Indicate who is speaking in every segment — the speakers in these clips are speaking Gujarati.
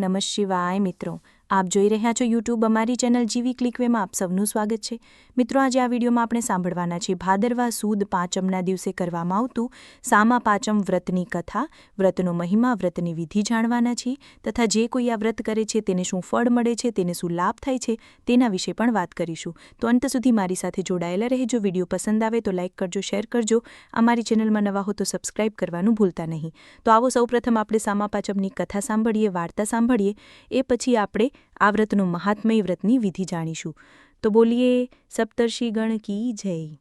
Speaker 1: નમઃ શિવાય મિત્રો. આપ જોઈ રહ્યા છો યુટ્યુબ અમારી ચેનલ જીવી ક્લિકવેમાં આપ સૌનું સ્વાગત છે. મિત્રો, આજે આ વિડીયોમાં આપણે સાંભળવાના છીએ ભાદરવા સુદ પાંચમના દિવસે કરવામાં આવતું સામા પાંચમ વ્રતની કથા. વ્રતનો મહિમા, વ્રતની વિધિ જાણવાના છીએ તથા જે કોઈ આ વ્રત કરે છે તેને શું ફળ મળે છે, તેને શું લાભ થાય છે તેના વિશે પણ વાત કરીશું. તો અંત સુધી મારી સાથે જોડાયેલા રહેજો. વીડિયો પસંદ આવે તો લાઇક કરજો, શેર કરજો. અમારી ચેનલમાં નવા હો તો સબસ્ક્રાઇબ કરવાનું ભૂલતા નહીં. તો આવો સૌપ્રથમ આપણે સામા પાંચમની કથા સાંભળીએ, વાર્તા સાંભળીએ. એ પછી આપણે આ વ્રતનું મહાત્મય વ્રતની વિધિ જાણીશું. તો બોલીએ, સપ્તર્ષિગણ કી જય.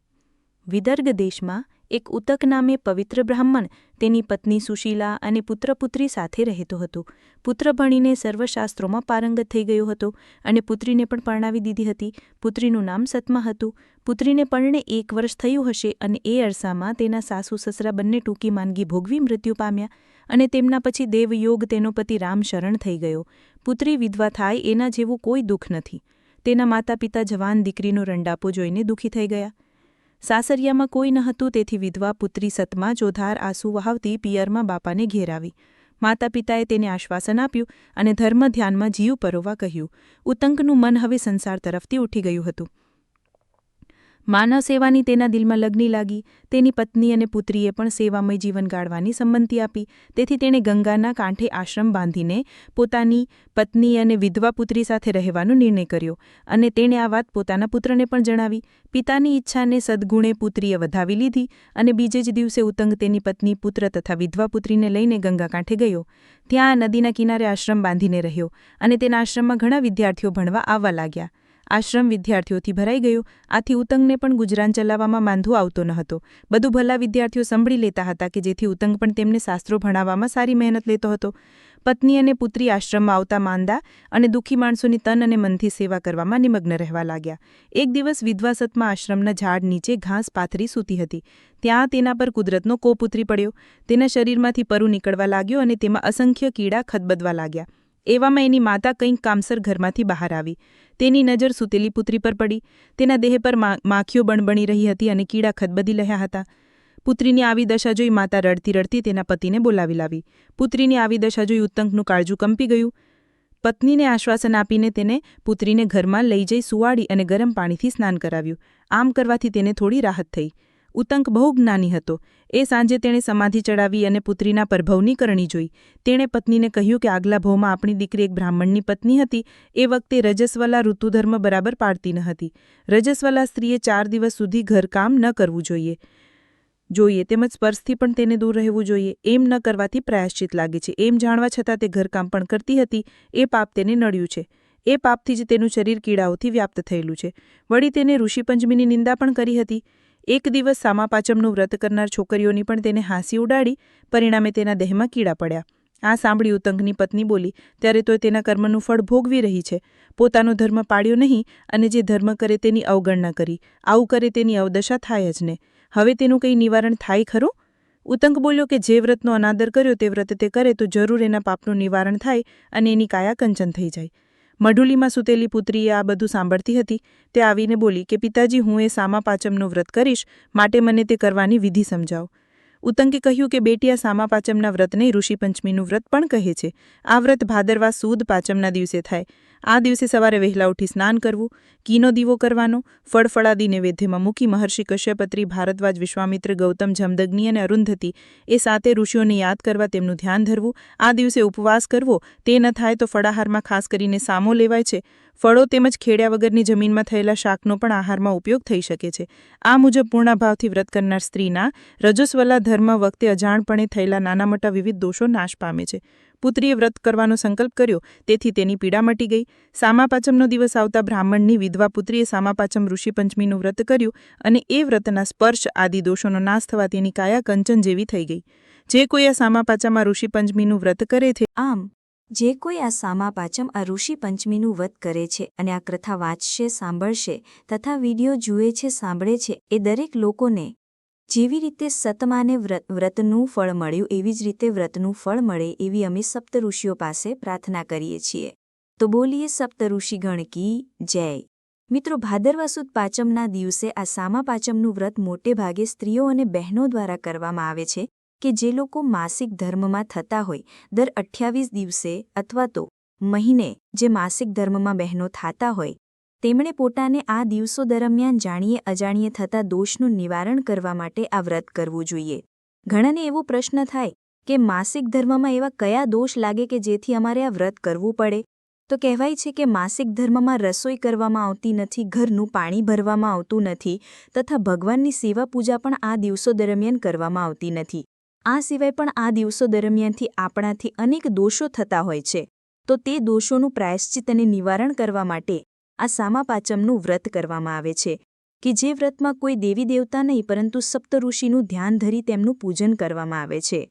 Speaker 1: વિદર્ગ દેશમાં એક ઉતક નામે પવિત્ર બ્રાહ્મણ તેની પત્ની સુશીલા અને પુત્રપુત્રી સાથે રહેતો હતો. પુત્ર ભણીને સર્વશાસ્ત્રોમાં પારંગત થઈ ગયો હતો અને પુત્રીને પણ પરણાવી દીધી હતી. પુત્રીનું નામ સતમા હતું. પુત્રીને પરણે એક વર્ષ થયું હશે અને એ અરસામાં તેના સાસુ સસરા બંને ટૂંકી માંદગી ભોગવી મૃત્યુ પામ્યા. અને તેમના પછી દેવયોગ તેનો પતિ રામ શરણ થઈ ગયો. પુત્રી વિધવા થાય એના જેવું કોઈ દુઃખ નથી. તેના માતા પિતા જવાન દીકરીનો રંડાપો જોઈને દુઃખી થઈ ગયા. સાસરિયામાં કોઈ ન હતું તેથી વિધવા પુત્રી સતમાં જોધાર આંસુ વહાવતી પિયરમાં બાપાને ઘેરાવી. માતા પિતાએ તેને આશ્વાસન આપ્યું અને ધર્મ ધ્યાનમાં જીવ પરોવા કહ્યું. ઉતંકનું મન હવે સંસાર તરફથી ઉઠી ગયું હતું. માનવ સેવાની તેના દિલમાં લગ્ની લાગી, તેની પત્ની અને પુત્રીએ પણ સેવામય જીવન ગાળવાની સંમતિ આપી, તેથી તેણે ગંગાના કાંઠે આશ્રમ બાંધીને પોતાની પત્ની અને વિધવા પુત્રી સાથે રહેવાનો નિર્ણય કર્યો અને તેણે આ વાત પોતાના પુત્રને પણ જણાવી. પિતાની ઈચ્છાને સદગુણે પુત્રીએ વધાવી લીધી અને બીજે જ દિવસે ઉતંગ તેની પત્ની, પુત્ર તથા વિધવા પુત્રીને લઈને ગંગા કાંઠે ગયો. ત્યાં નદીના કિનારે આશ્રમ બાંધીને રહ્યો અને તેના આશ્રમમાં ઘણા વિદ્યાર્થીઓ ભણવા આવવા લાગ્યા. આશ્રમ વિદ્યાર્થીઓથી ભરાઈ ગયો. આથી ઉતંગને પણ ગુજરાન ચલાવવામાં માંધો આવતો ન હતો. બધું ભલા વિદ્યાર્થીઓ સંભળી લેતા હતા કે જેથી ઉતંગ પણ તેમને શાસ્ત્રો ભણાવવામાં સારી મહેનત લેતો હતો. પત્ની અને પુત્રી આશ્રમમાં આવતા માંદા અને દુઃખી માણસોની તન અને મનથી સેવા કરવામાં નિમગ્ન રહેવા લાગ્યા. એક દિવસ વિધવાસતમાં આશ્રમના ઝાડ નીચે ઘાસ પાથરી સૂતી હતી. ત્યાં તેના પર કુદરતનો કોપ ઉતરી પડ્યો. તેના શરીરમાંથી પરુ નીકળવા લાગ્યો અને તેમાં અસંખ્ય કીડા ખદબદવા લાગ્યા. એવામાં એની માતા કંઈક કામસર ઘરમાંથી બહાર આવી. તેની નજર સૂતેલી પુત્રી પર પડી. તેના દેહ પર માખીઓ બણબણી રહી હતી અને કીડા ખદબદી રહ્યા હતા. પુત્રીની આવી દશા જોઈ માતા રડતી રડતી તેના પતિને બોલાવી લાવી. પુત્રીની આવી દશા જોઈ ઉત્તંકનું કાળજું કંપી ગયું. પત્નીને આશ્વાસન આપીને તેને પુત્રીને ઘરમાં લઈ જઈ સુવાડી અને ગરમ પાણીથી સ્નાન કરાવ્યું. આમ કરવાથી તેને થોડી રાહત થઈ. ઉતંક બહુ જ્ઞાની હતો. એ સાંજે તેણે સમાધિ ચડાવી અને પુત્રીના પરભવની કરણી જોઈ. તેણે પત્નીને કહ્યું કે આગલા ભવમાં આપણી દીકરી એક બ્રાહ્મણની પત્ની હતી. એ વખતે રજસ્વલા ઋતુધર્મ બરાબર પાડતી ન હતી. રજસ્વલા સ્ત્રીએ ચાર દિવસ સુધી ઘરકામ ન કરવું જોઈએ. જોઈએ, તેમજ સ્પર્શથી પણ તેને દૂર રહેવું જોઈએ. એમ ન કરવાથી પ્રાયશ્ચિત લાગે છે. એમ જાણવા છતાં તે ઘરકામ પણ કરતી હતી. એ પાપ તેને નડ્યું છે. એ પાપથી જ તેનું શરીર કીડાઓથી વ્યાપ્ત થયેલું છે. વળી તેને ઋષિપંચમીની નિંદા પણ કરી હતી. એક દિવસ સામાપાચમનું વ્રત કરનાર છોકરીઓની પણ તેને હાંસી ઉડાડી, પરિણામે તેના દેહમાં કીડા પડ્યા. આ સાંભળી ઉતંગની પત્ની બોલી, ત્યારે તો તેના કર્મનું ફળ ભોગવી રહી છે. પોતાનો ધર્મ પાડ્યો નહીં અને જે ધર્મ કરે તેની અવગણના કરી. આવું કરે તેની અવદશા થાય જ ને. હવે તેનું કંઈ નિવારણ થાય ખરું? ઉતંક બોલ્યો કે, જે વ્રતનો અનાદર કર્યો તે વ્રત તે કરે તો જરૂર એના પાપનું નિવારણ થાય અને એની કાયા કંચન થઈ જાય. મઢુલીમાં સૂતેલી પુત્રીએ આ બધું સાંભળતી હતી. તે આવીને બોલી કે, પિતાજી, હું એ સામા પાચમનું વ્રત કરીશ. માટે મને તે કરવાની વિધિ સમજાવો. ઉતંકે કહ્યું કે, બેટી, આ સામા પાચમના વ્રતને ઋષિપંચમીનું વ્રત પણ કહે છે. આ વ્રત ભાદરવા સુદ પાચમના દિવસે થાય. આ દિવસે સવારે વહેલા ઉઠી સ્નાન કરવું કીનો દીવો કરવાનો ફળફળાદી નૈવેદ્યમાં મૂકી મહર્ષિ કશ્યપત્રી ભારદ્વાજ, વિશ્વામિત્ર, ગૌતમ, જમદગ્નિ અને અરુંધતી એ સાતે ઋષિઓને યાદ કરવા તેમનું ધ્યાન ધરવું, આ દિવસે ઉપવાસ કરવો, તે ન થાય તો ફળાહારમાં ખાસ કરીને સામો લેવાય છે. ફળો તેમજ ખેડ્યા વગરની જમીનમાં થયેલા શાકનો પણ આહારમાં ઉપયોગ થઈ શકે છે. આ મુજબ પૂર્ણાભાવથી વ્રત કરનાર સ્ત્રીના રજસ્વલા ધર્મ વખતે અજાણપણે થયેલા નાના મોટા વિવિધ દોષો નાશ પામે છે. પુત્રીએ વ્રત કરવાનો સંકલ્પ કર્યો. તેથી તેની પીડા મટી ગઈ. સામાપાચમનો દિવસ આવતા બ્રાહ્મણની વિધવા પુત્રીએ સામાપાચમ ઋષિપંચમીનું વ્રત કર્યું અને એ વ્રતના સ્પર્શ આદિ દોષોનો નાશ થવા તેની કાયા કંચન જેવી થઈ ગઈ. જે કોઈ આ સામાપાચામાં ઋષિપંચમીનું વ્રત કરે છે
Speaker 2: આમ, જે કોઈ આ સામાપાચમ આ ઋષિ પંચમીનું વધ કરે છે અને આ કથા વાંચશે, સાંભળશે તથા વીડિયો જુએ છે, સાંભળે છે, એ દરેક લોકોને જેવી રીતે સતમાને વ્રતનું ફળ મળ્યું, એવી જ રીતે વ્રતનું ફળ મળે, એવી અમે સપ્ત ઋષિઓ પાસે પ્રાર્થના કરીએ છીએ. તો બોલીએ સપ્ત ઋષિ ગણકી જય. મિત્રો ભાદરવા સુદ પાચમના દિવસે આ સામા પાચમનું વ્રત મોટે ભાગે સ્ત્રીઓ અને બહેનો દ્વારા કરવામાં આવે છે કે જે લોકો માસિક ધર્મમાં થતા હોય, દર અઠ્યાવીસ દિવસે અથવા તો મહિને જે માસિક ધર્મમાં બહેનો થાતા હોય તેમણે પોતાને આ દિવસો દરમિયાન જાણીએ અજાણીએ થતા દોષનું નિવારણ કરવા માટે આ વ્રત કરવું જોઈએ. ઘણાને એવો પ્રશ્ન થાય કે માસિક ધર્મમાં એવા કયા દોષ લાગે કે જેથી અમારે આ વ્રત કરવું પડે? તો કહેવાય છે કે માસિક ધર્મમાં રસોઈ કરવામાં આવતી નથી, ઘરનું પાણી ભરવામાં આવતું નથી તથા ભગવાનની સેવા પૂજા પણ આ દિવસો દરમિયાન કરવામાં આવતી નથી. આ સિવાય પણ આ દિવસો દરમિયાનથી આપણાથી અનેક દોષો થતા હોય છે. તો તે દોષોનું પ્રાયશ્ચિત અને નિવારણ કરવા માટે આ સામાપાચમનું વ્રત કરવામાં આવે છે, કે જે વ્રતમાં કોઈ દેવી દેવતા નહીં, પરંતુ સપ્તઋષિનું ધ્યાન ધરી તેમનું પૂજન કરવામાં આવે છે.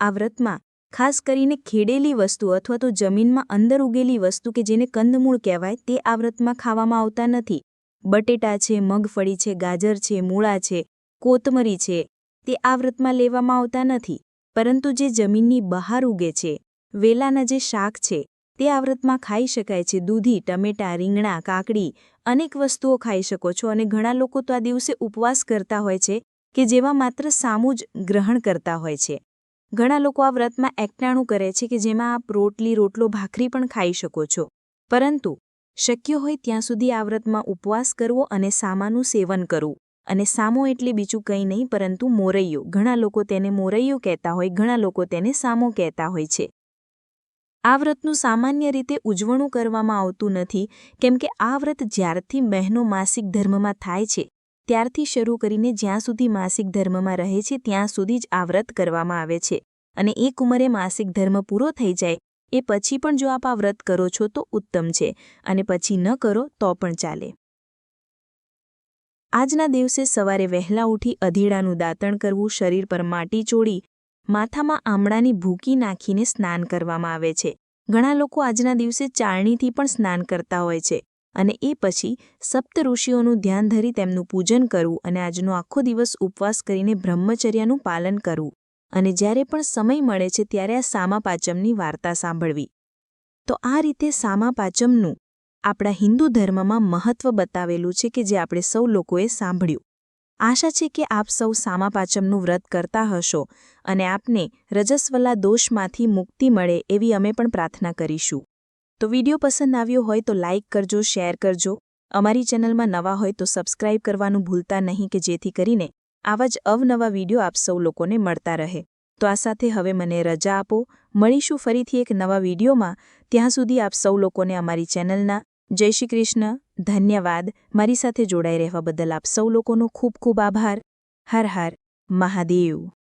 Speaker 2: આ વ્રતમાં ખાસ કરીને ખેડેલી વસ્તુ અથવા તો જમીનમાં અંદર ઉગેલી વસ્તુ કે જેને કંદમૂળ કહેવાય, તે આ વ્રતમાં ખાવામાં આવતા નથી. બટેટા છે, મગફળી છે, ગાજર છે, મૂળા છે કોતમરી છે, તે આ વ્રતમાં લેવામાં આવતા નથી, પરંતુ જે જમીનની બહાર ઉગે છે. વેલાના જે શાક છે તે આ વ્રતમાં ખાઈ શકાય છે. દૂધી, ટમેટાં, રીંગણા, કાકડી અનેક વસ્તુઓ ખાઈ શકો છો અને ઘણા લોકો તો આ દિવસે ઉપવાસ કરતા હોય છે કે જેવા માત્ર સામું જ ગ્રહણ કરતા હોય છે. ઘણા લોકો આ વ્રતમાં એકટાણું કરે છે કે જેમાં આપ રોટલી, રોટલો, ભાખરી પણ ખાઈ શકો છો. પરંતુ શક્ય હોય ત્યાં સુધી આ વ્રતમાં ઉપવાસ કરવો અને સામાનું સેવન કરવું. અને સામો એટલે બીજું કંઈ નહીં, પરંતુ મોરૈયો. ઘણા લોકો તેને મોરૈયો કહેતા હોય, ઘણા લોકો તેને સામો કહેતા હોય છે. આ વ્રતનું સામાન્ય રીતે ઉજવણું કરવામાં આવતું નથી, કેમ કે આ વ્રત જ્યારથી બહેનો માસિક ધર્મમાં થાય છે, ત્યારથી શરૂ કરીને જ્યાં સુધી માસિક ધર્મમાં રહે છે, ત્યાં સુધી જ આ વ્રત કરવામાં આવે છે. અને એક ઉંમરે માસિક ધર્મ પૂરો થઈ જાય, એ પછી પણ જો આપ આ વ્રત કરો છો તો ઉત્તમ છે, અને પછી ન કરો તો પણ ચાલે. આજના દિવસે સવારે વહેલા ઉઠી અધીડાનું દાંતણ કરવું, શરીર પર માટી ચોળી માથામાં આમળાની ભૂકી નાખીને સ્નાન કરવામાં આવે છે. ઘણા લોકો આજના દિવસે ચાળણીથી પણ સ્નાન કરતા હોય છે અને એ પછી સપ્ત ઋષિઓનું ધ્યાન ધરી તેમનું પૂજન કરવું અને આજનો આખો દિવસ ઉપવાસ કરીને બ્રહ્મચર્યનું પાલન કરવું. અને જ્યારે પણ સમય મળે છે ત્યારે આ સામાપાચમની વાર્તા સાંભળવી. તો આ રીતે સામાપાચમનું આપણા હિન્દુ ધર્મમાં મહત્વ બતાવેલું છે કે જે આપણે સૌ લોકોએ સાંભળ્યું. આશા છે કે આપ સૌ સામા પાંચમનું વ્રત કરતા હશો અને આપને રજસ્વલા દોષમાંથી મુક્તિ મળે એવી અમે પણ પ્રાર્થના કરીશું. તો વીડિયો પસંદ આવ્યો હોય તો લાઇક કરજો, શેર કરજો. અમારી ચેનલમાં નવા હોય તો સબસ્ક્રાઇબ કરવાનું ભૂલતા નહીં કે જેથી કરીને આવા જ અવનવા વીડિયો આપ સૌ લોકોને મળતા રહે. તો આ સાથે હવે મને રજા આપો. મળીશું ફરીથી એક નવા વિડીયોમાં. ત્યાં સુધી આપ સૌ લોકોને અમારી ચેનલના જય શ્રી કૃષ્ણ. ધન્યવાદ. મારી સાથે જોડાઈ રહેવા બદલ આપ સૌ લોકોનો ખૂબ ખૂબ આભાર. હર હર. મહાદેવ.